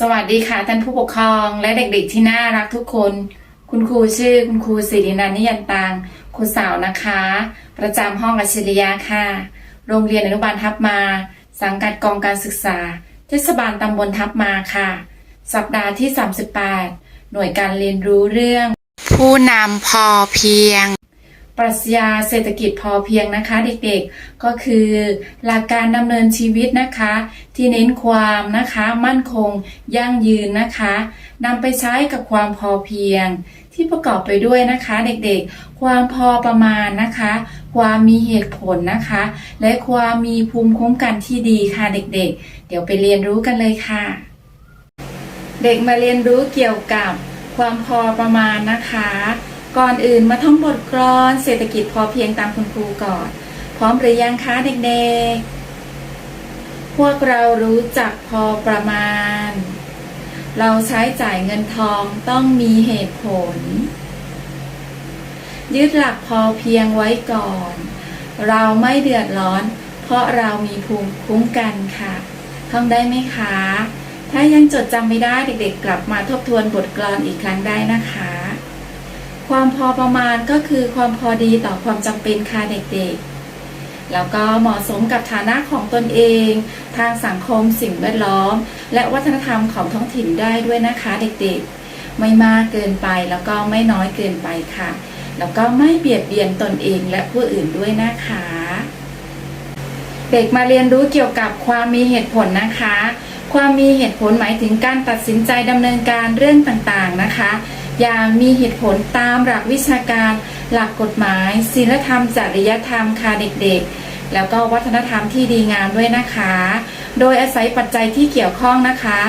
สวัสดีค่ะท่านผู้ปกครองและเด็กๆที่น่ารักทุกคน คุณครูชื่อคุณครูสิรินันท์นิยันตังครูสาวนะคะ ประจำห้องอัจฉริยะค่ะ โรงเรียนอนุบาลทับมา สังกัดกองการศึกษา เทศบาลตำบลทับมาค่ะ สัปดาห์ที่ 38 หน่วยการเรียนรู้เรื่อง ผู้นำพอเพียง ปรัชญาเศรษฐกิจพอเพียงนะคะ เด็กๆ ก็คือหลักการดำเนินชีวิตนะคะ ที่เน้นความนะคะมั่นคง ยั่งยืนนะคะนำไปใช้กับความพอเพียง ที่ประกอบไปด้วยนะคะ เด็กๆ ความพอประมาณนะคะ ความมีเหตุผลนะคะ และความมีภูมิคุ้มกันที่ดีค่ะเด็กๆ เดี๋ยวไปเรียนรู้กันเลยค่ะ เด็กมาเรียนรู้เกี่ยวกับความพอประมาณนะคะ ก่อนอื่นมาท่องบทกลอนเศรษฐกิจพอเพียงตามคุณครูก่อน พร้อมหรือยังคะเด็กๆ พวกเรารู้จักพอประมาณ เราใช้จ่ายเงินทองต้องมีเหตุผล ยึดหลักพอเพียงไว้ก่อน เราไม่เดือดร้อน เพราะเรามีภูมิคุ้มกันค่ะ ท่องได้ไหมคะ ถ้ายังจดจำไม่ได้เด็กๆ กลับมาทบทวนบทกลอนอีกครั้งได้นะคะ ความพอประมาณก็คือความพอดีต่อความจำเป็นค่ะเด็กๆ แล้วก็เหมาะสมกับฐานะของตนเอง ทางสังคมสิ่งแวดล้อม และวัฒนธรรมของท้องถิ่นได้ด้วยนะคะเด็กๆ ไม่มากเกินไปแล้วก็ไม่น้อยเกินไปค่ะ แล้วก็ไม่เบียดเบียนตนเองและผู้อื่นด้วยนะคะ เด็กมาเรียนรู้เกี่ยวกับความมีเหตุผลนะคะ ความมีเหตุผลหมายถึงการตัดสินใจดำเนินการเรื่องต่างๆนะคะ อย่างมีเหตุผลตามหลักวิชาการ หลักกฎหมายศีลธรรมจริยธรรมค่ะเด็กๆ แล้วก็วัฒนธรรมที่ดีงามด้วยนะคะ โดยอาศัยปัจจัยที่เกี่ยวข้องนะคะ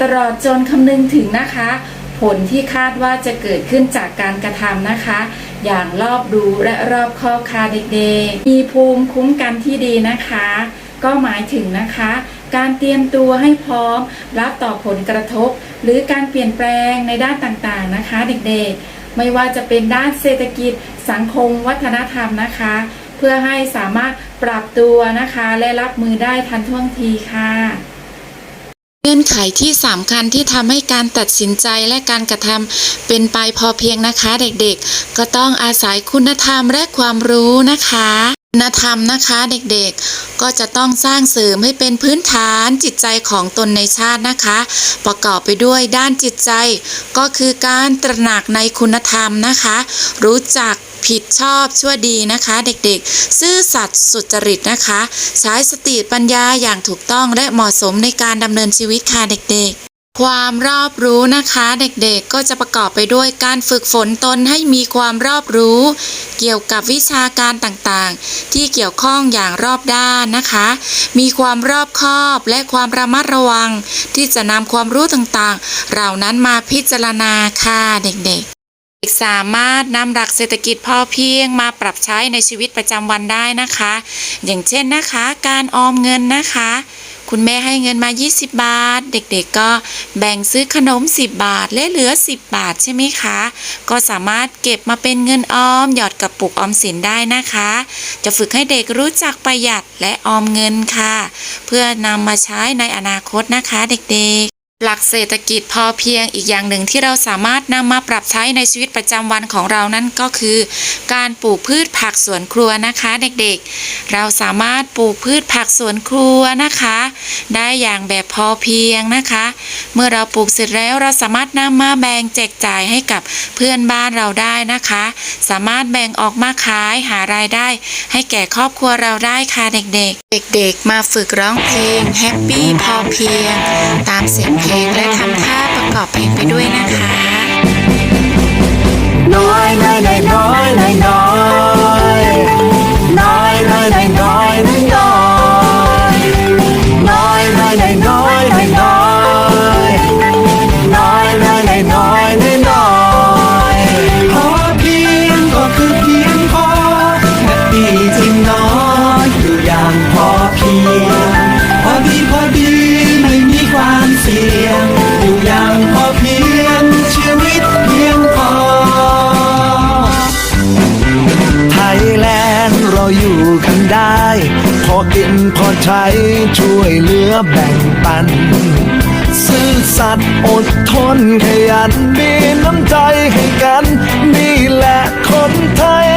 ตลอดจนคำนึงถึงนะคะ ผลที่คาดว่าจะเกิดขึ้นจากการกระทำนะคะ อย่างรอบรู้และรอบคอบค่ะเด็กๆ มีภูมิคุ้มกันที่ดีนะคะ ก็หมายถึงนะคะ การเตรียมตัวให้พร้อมรับต่อผลกระทบ หรือการเปลี่ยนแปลงในด้านต่างๆนะคะเด็กๆ ไม่ว่าจะเป็นด้านเศรษฐกิจ สังคม วัฒนธรรมนะคะ เพื่อให้สามารถปรับตัวนะคะ และรับมือได้ทันท่วงทีค่ะเงื่อนไขที่สำคัญที่ทำให้การตัดสินใจและการกระทำเป็นไปพอเพียงนะคะ เด็กๆ ก็ต้องอาศัยคุณธรรมและความรู้นะคะ ณธรรมนะคะเด็กๆ ก็จะต้องสร้างเสริมให้เป็นพื้นฐานจิตใจของตนในชาตินะคะ ประกอบไปด้วยด้านจิตใจ ก็คือการตระหนักในคุณธรรมนะคะ รู้จักผิดชอบชั่วดีนะคะ เด็กๆ ซื่อสัตย์สุจริตนะคะ ใช้สติปัญญาอย่างถูกต้องและเหมาะสมในการดำเนินชีวิตค่ะเด็กๆ ความรอบรู้นะคะ เด็กๆก็จะประกอบไปด้วยการฝึกฝนตนให้มีความรอบรู้ เกี่ยวกับวิชาการต่างๆ ที่เกี่ยวข้องอย่างรอบด้านนะคะ มีความรอบคอบและความระมัดระวัง ที่จะนำความรู้ต่างๆ เหล่านั้นมาพิจารณาค่ะเด็กๆสามารถนำหลักเศรษฐกิจพอเพียงมาปรับใช้ในชีวิตประจำวันได้นะคะ อย่างเช่นนะคะ การออมเงินนะคะ คุณแม่ให้เงินมา 20 บาท เด็กๆก็แบ่งซื้อขนม 10 บาทและเหลือ 10 บาทใช่ไหมคะ ก็สามารถเก็บมาเป็นเงินออม หยอดกระปุกออมสินได้นะคะ จะฝึกให้เด็กรู้จักประหยัดและออมเงินค่ะ เพื่อนำมาใช้ในอนาคตนะคะเด็กๆ หลักเศรษฐกิจพอเพียงอีกอย่างหนึ่งที่เราสามารถนำมาปรับใช้ในชีวิตประจำวันของเรานั่นก็คือ การปลูกพืชผักสวนครัวนะคะเด็กๆ เราสามารถปลูกพืชผักสวนครัวนะคะ ได้อย่างแบบพอเพียงนะคะ เมื่อเราปลูกเสร็จแล้วเราสามารถนำมาแบ่งแจกจ่ายให้กับเพื่อนบ้านเราได้นะคะ สามารถแบ่งออกมาขายหารายได้ ให้แก่ครอบครัวเราได้ค่ะเด็กๆ เด็กๆ มาฝึกร้องเพลงแฮปปี้พอเพียง ตามเสียงเพลงและทำท่าประกอบเพลงไปด้วยนะคะ น้อยน้อยน้อยน้อยน้อยน้อย พอใช้ช่วยเหลือแบ่งปัน ซื่อสัตย์อดทนขยันมีน้ำใจให้กัน นี่แหละคนไทย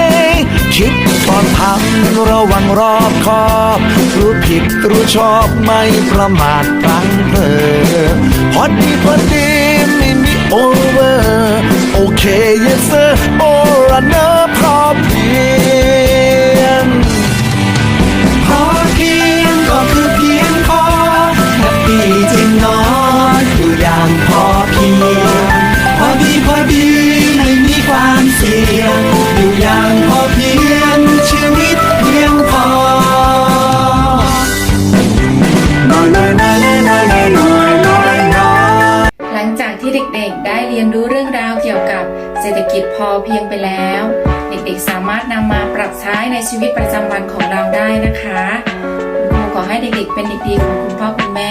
คิดก่อนทำระวังรอบคอบ รู้ผิดรู้ชอบไม่ประมาทพลังเพลอพอดีพอดีไม่มีโอเวอร์ โอเค yes sir โอ เศรษฐกิจพอเพียงไปแล้ว เด็กๆสามารถนำมาปรับใช้ในชีวิตประจำวันของเราได้นะคะคุณครูขอให้เด็กๆเป็นเด็กดีของคุณพ่อคุณแม่